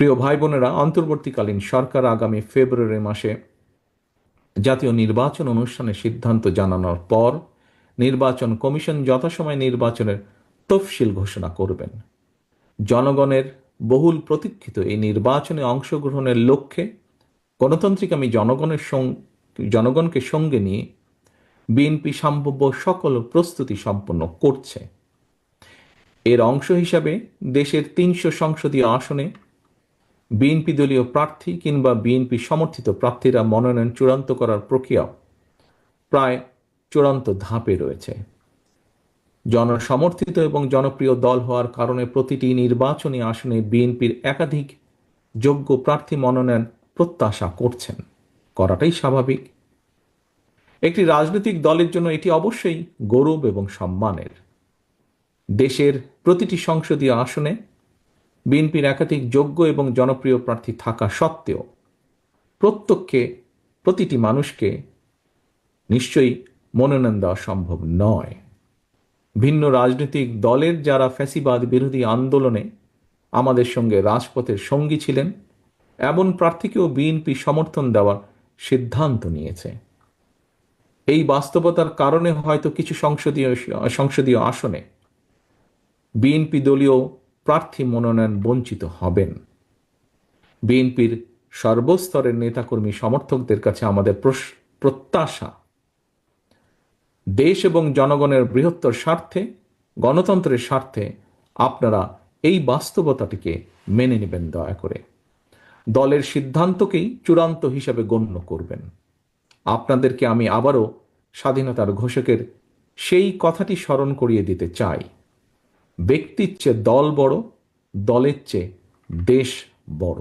প্রিয় ভাই বোনেরা অন্তর্বর্তীকালীন সরকার আগামী ফেব্রুয়ারি মাসে জাতীয় নির্বাচন অনুষ্ঠানে সিদ্ধান্ত জানানোর পর নির্বাচন কমিশন যথাসময়ে নির্বাচনের তফসিল ঘোষণা করবেন। জনগণের বহুল প্রতীক্ষিত এই নির্বাচনে অংশগ্রহণের লক্ষ্যে গণতান্ত্রিক আমি জনগণের জনগণকে সঙ্গে নিয়ে বিএনপি সম্ভাব্য সকল প্রস্তুতি সম্পন্ন করছে। এর অংশ হিসাবে দেশের তিনশো সংসদীয় আসনে বিএনপি দলীয় প্রার্থী কিংবা বিএনপি সমর্থিত প্রার্থীরা মনোনয়ন চূড়ান্ত করার প্রক্রিয়া প্রায় চূড়ান্ত ধাপে রয়েছে। জনসমর্থিত এবং জনপ্রিয় দল হওয়ার কারণে প্রতিটি নির্বাচনী আসনে বিএনপির একাধিক যোগ্য প্রার্থী মনোনয়ন প্রত্যাশা করছেন। করাটাই স্বাভাবিক। একটি রাজনৈতিক দলের জন্য এটি অবশ্যই গৌরব এবং সম্মানের। দেশের প্রতিটি সংসদীয় আসনে বিএনপির একাধিক যোগ্য এবং জনপ্রিয় প্রার্থী থাকা সত্ত্বেও প্রত্যেককে প্রতিটি মানুষকে নিশ্চয়ই মনোনয়ন দেওয়া সম্ভব নয়। ভিন্ন রাজনৈতিক দলের যারা ফ্যাসিবাদ বিরোধী আন্দোলনে আমাদের সঙ্গে রাজপথের সঙ্গী ছিলেন, এমন প্রার্থীকেও বিএনপি সমর্থন দেওয়ার সিদ্ধান্ত নিয়েছে। এই বাস্তবতার কারণে হয়তো কিছু সংসদীয় সংসদীয় আসনে বিএনপি দলীয় প্রার্থী মনোনয়ন বঞ্চিত হবেন। বিএনপির সর্বস্তরের নেতাকর্মী সমর্থকদের কাছে আমাদের প্রত্যাশা। দেশ এবং জনগণের বৃহত্তর স্বার্থে, গণতন্ত্রের স্বার্থে আপনারা এই বাস্তবতাটিকে মেনে নেবেন দয়া করে। দলের সিদ্ধান্তকেই চূড়ান্ত হিসাবে গণ্য করবেন। আপনাদেরকে আমি আবারও স্বাধীনতার ঘোষকের সেই কথাটি স্মরণ করিয়ে দিতে চাই। ব্যক্তির চেয়ে দল বড় দলের চেয়ে দেশ বড়।